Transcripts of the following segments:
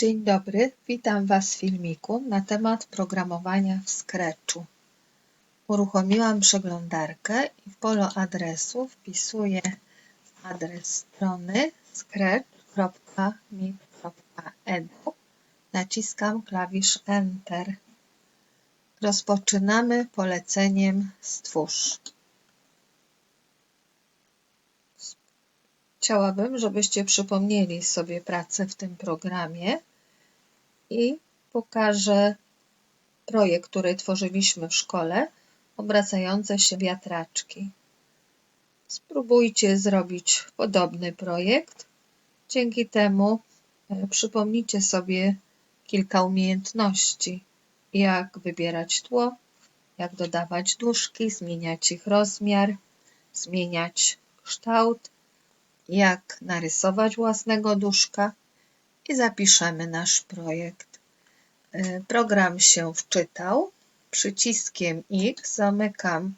Dzień dobry, witam Was w filmiku na temat programowania w Scratchu. Uruchomiłam przeglądarkę i w pole adresu wpisuję adres strony scratch.me.edu. Naciskam klawisz Enter. Rozpoczynamy poleceniem Stwórz. Chciałabym, żebyście przypomnieli sobie pracę w tym programie i pokażę projekt, który tworzyliśmy w szkole, obracające się wiatraczki. Spróbujcie zrobić podobny projekt. Dzięki temu e, przypomnijcie sobie kilka umiejętności, jak wybierać tło, jak dodawać duszki, zmieniać ich rozmiar, zmieniać kształt, jak narysować własnego duszka i zapiszemy nasz projekt. E, program się wczytał. Przyciskiem X zamykam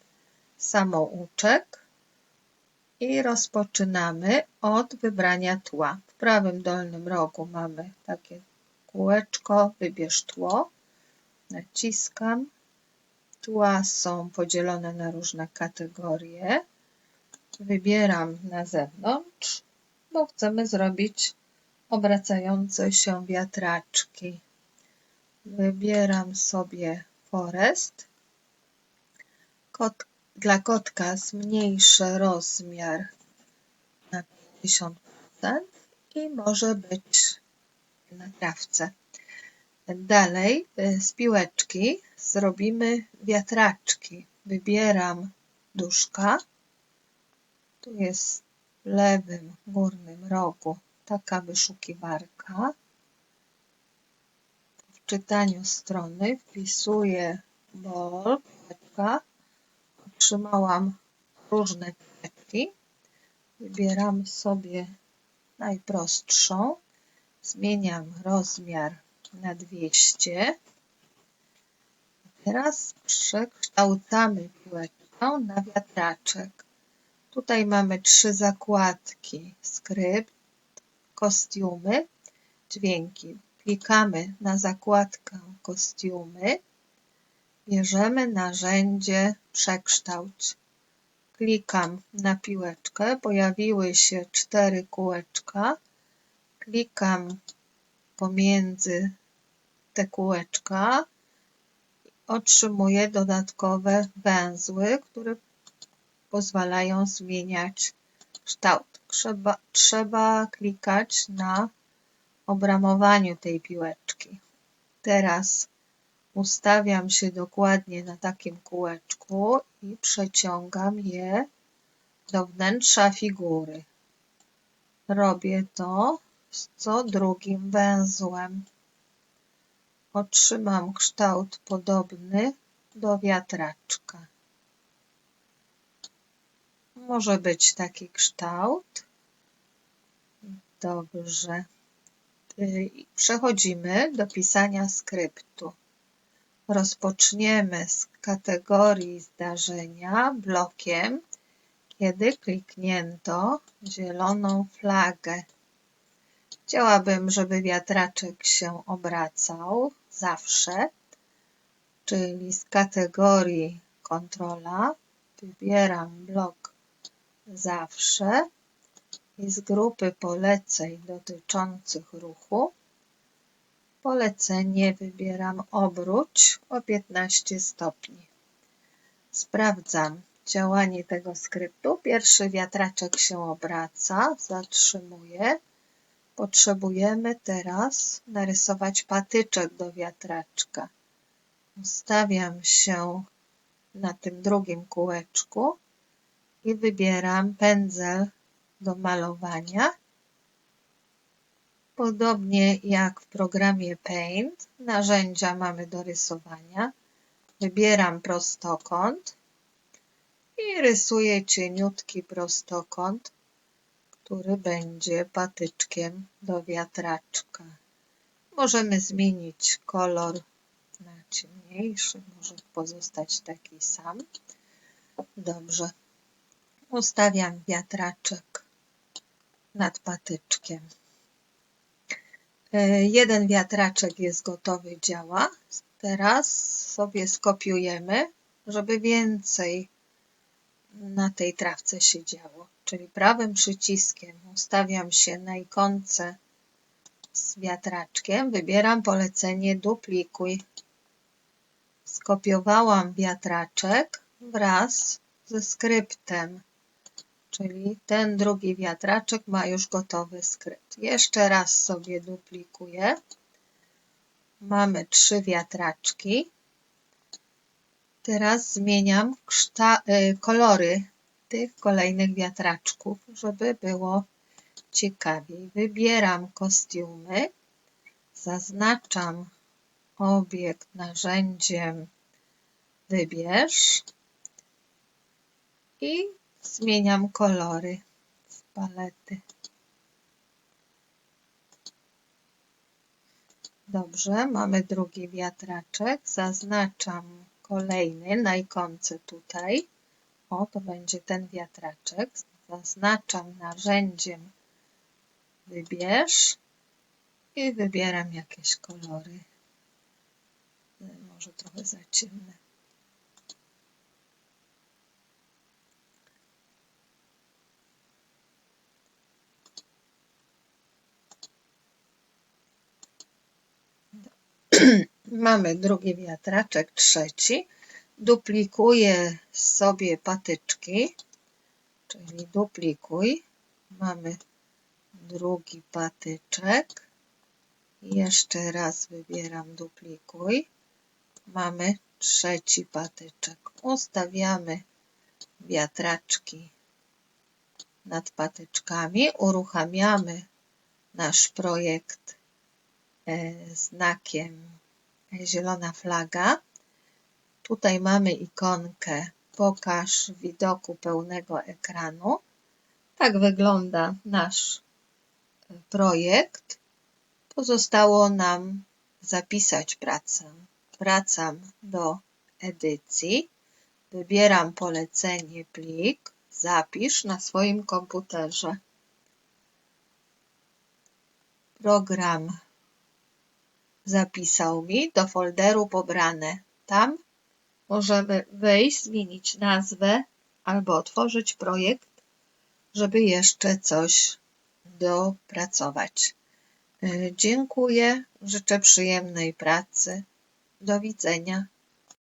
samouczek i rozpoczynamy od wybrania tła. W prawym dolnym rogu mamy takie kółeczko, wybierz tło. Naciskam. Tła są podzielone na różne kategorie. Wybieram na zewnątrz, bo chcemy zrobić obracające się wiatraczki. Wybieram sobie Forest. Kot, dla kotka zmniejszę rozmiar na 50% i może być na trawce. Dalej y, z piłeczki zrobimy wiatraczki. Wybieram duszka. Tu jest w lewym górnym rogu taka wyszukiwarka. W czytaniu strony wpisuję ball, piłeczka. Otrzymałam różne piłeczki. Wybieram sobie najprostszą. Zmieniam rozmiar na 200. Teraz przekształcamy piłeczkę na wiatraczek. Tutaj mamy trzy zakładki. Skrypt, kostiumy, dźwięki. Klikamy na zakładkę kostiumy. Bierzemy narzędzie przekształć. Klikam na piłeczkę. Pojawiły się cztery kółeczka. Klikam pomiędzy te kółeczka. Otrzymuję dodatkowe węzły, które pozwalają zmieniać kształt. Trzeba, trzeba klikać na obramowaniu tej piłeczki. Teraz ustawiam się dokładnie na takim kółeczku i przeciągam je do wnętrza figury. Robię to z co drugim węzłem. Otrzymam kształt podobny do wiatraczka. Może być taki kształt. Dobrze. Y, przechodzimy do pisania skryptu. Rozpoczniemy z kategorii zdarzenia blokiem, kiedy kliknięto zieloną flagę. Chciałabym, żeby wiatraczek się obracał zawsze, czyli z kategorii kontrola wybieram blok zawsze i z grupy poleceń dotyczących ruchu polecenie wybieram obróć o 15 stopni. Sprawdzam działanie tego skryptu. Pierwszy wiatraczek się obraca, zatrzymuję. Potrzebujemy teraz narysować patyczek do wiatraczka. Ustawiam się na tym drugim kółeczku i wybieram pędzel do malowania. Podobnie jak w programie Paint, narzędzia mamy do rysowania. Wybieram prostokąt i rysuję cieniutki prostokąt, który będzie patyczkiem do wiatraczka. Możemy zmienić kolor na ciemniejszy, może pozostać taki sam. Dobrze, Ustawiam wiatraczek nad patyczkiem. E, Jeden wiatraczek jest gotowy, działa. Teraz sobie skopiujemy, żeby więcej na tej trawce się działo. Czyli prawym przyciskiem ustawiam się na ikonce z wiatraczkiem, wybieram polecenie duplikuj. Skopiowałam wiatraczek wraz ze skryptem, czyli ten drugi wiatraczek ma już gotowy skrypt. Jeszcze raz sobie duplikuję. Mamy trzy wiatraczki. Teraz zmieniam y, kolory tych kolejnych wiatraczków, żeby było ciekawiej. Wybieram kostiumy, zaznaczam obiekt narzędziem wybierz i zmieniam kolory z palety. Dobrze, mamy drugi wiatraczek. Zaznaczam kolejny na ikonce tutaj. O, to będzie ten wiatraczek. Zaznaczam narzędziem wybierz i wybieram jakieś kolory. Może trochę za ciemne. Mamy drugi wiatraczek, trzeci. Duplikuję sobie patyczki, czyli duplikuj. Mamy drugi patyczek. Jeszcze raz wybieram duplikuj. Mamy trzeci patyczek. Ustawiamy wiatraczki nad patyczkami. Uruchamiamy nasz projekt znakiem zielona flaga. Tutaj mamy ikonkę pokaż widoku pełnego ekranu. Tak wygląda nasz projekt. Pozostało nam zapisać pracę. Wracam do edycji. Wybieram polecenie plik. Zapisz na swoim komputerze. Program zapisał mi do folderu pobrane. Tam możemy wejść, zmienić nazwę albo otworzyć projekt, żeby jeszcze coś dopracować. E, dziękuję, życzę przyjemnej pracy. Do widzenia.